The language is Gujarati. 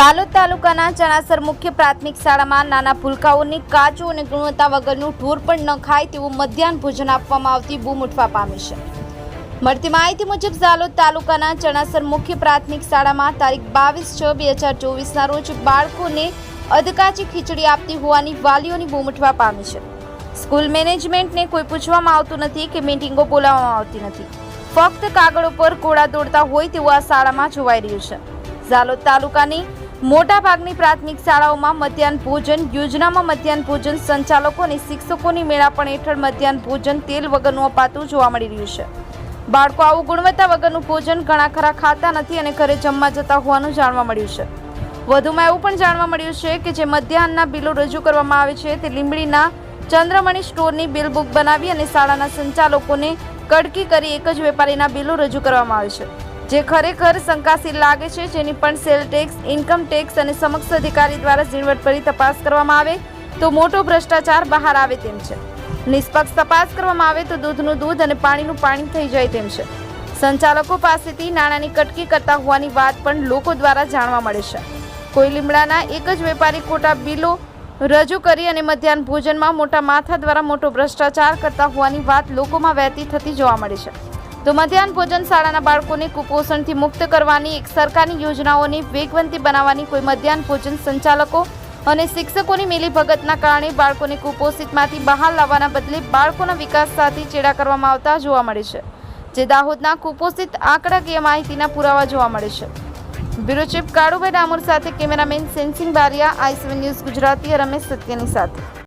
ઝાલોદ તાલુકાના ચણાસર મુખ્ય પ્રાથમિક શાળામાં નાના ભૂલકાઓની કાચું અને ગુણવત્તા વગરનું ઢોર પણ ન ખાય તેવું મધ્યાહન ભોજન આપવામાં આવતી બૂમ ઉઠવા પામી છે. મળતી માહિતી મુજબ ઝાલોદ તાલુકાના ચણાસર મુખ્ય પ્રાથમિક શાળામાં તારીખ બાવીસ છ બે હજાર ચોવીસના રોજ બાળકોને અધકાચી ખીચડી આપતી હોવાની વાલીઓની બૂમ ઉઠવા પામી છે. સ્કૂલ મેનેજમેન્ટને કોઈ પૂછવામાં આવતું નથી કે મીટિંગો બોલાવવામાં આવતી નથી. ફક્ત કાગળો પર કોળા દોડતા હોય તેવું આ શાળામાં જોવાઈ રહ્યું છે. ઝાલોદ તાલુકાની મોટાભાગની પ્રાથમિક શાળાઓમાં મધ્યાહન ભોજન, યોજનામાં મધ્યાહન ભોજન, સંચાલકો અને શિક્ષકોની મેળાપણ હેઠળ મધ્યાહન ભોજન, તેલ વગરનું અપાતું જોવા મળી રહ્યું છે. બાળકો આવું ગુણવત્તા વગરનું ભોજન ઘણા ખરા ખાતા નથી અને ઘરે જમવા જતા હોવાનું જાણવા મળ્યું છે. વધુમાં એવું પણ જાણવા મળ્યું છે કે જે મધ્યાહનના બિલો રજૂ કરવામાં આવે છે તે લીંબડીના ચંદ્રમણી સ્ટોરની બિલ બુક બનાવી અને શાળાના સંચાલકોને કડકી કરી એક જ વેપારીના બિલો રજૂ કરવામાં આવે છે. જે ખરેખર શંકાશીલ લાગે છે, જેની પણ સેલ ટેક્સ, ઇન્કમ ટેક્સ અને સમક્ષ અધિકારી દ્વારા ઝીણવટભરી તપાસ કરવામાં આવે, તો મોટો ભ્રષ્ટાચાર બહાર આવે તેમ છે. નિષ્પક્ષ તપાસ કરવામાં આવે તો દૂધનું દૂધ અને પાણીનું પાણી થઈ જાય તેમ છે. સંચાલકો પાસેથી નાણાંની કટકી કરતા હોવાની વાત પણ લોકો દ્વારા જાણવા મળે છે. કોઈ લીમડાના એક જ વેપારી ખોટા બિલો રજૂ કરી અને મધ્યાહન ભોજનમાં મોટા માથા દ્વારા મોટો ભ્રષ્ટાચાર કરતા હોવાની વાત લોકોમાં વહેતી થતી જોવા મળે છે. તો મધ્યાહન ભોજન શાળાના બાળકોને કુપોષણથી મુક્ત કરવાની એક સરકારની યોજનાઓની વેગવંતી બનાવવાની કોઈ મધ્યાહન ભોજન સંચાલકો અને શિક્ષકોની મિલીભગતના કારણે બાળકોને કુપોષિતમાંથી બહાર લાવવાના બદલે બાળકોના વિકાસ સાથે ચેડા કરવામાં આવતા જોવા મળે છે, જે દાહોદના કુપોષિત આંકડાકીય માહિતીના પુરાવા જોવા મળે છે. બ્યુરો ચીફ કાળુભાઈ ડામોર સાથે cameraman Sensing Bariya, I news Gujarati, Ramesh સત્યની સાથે.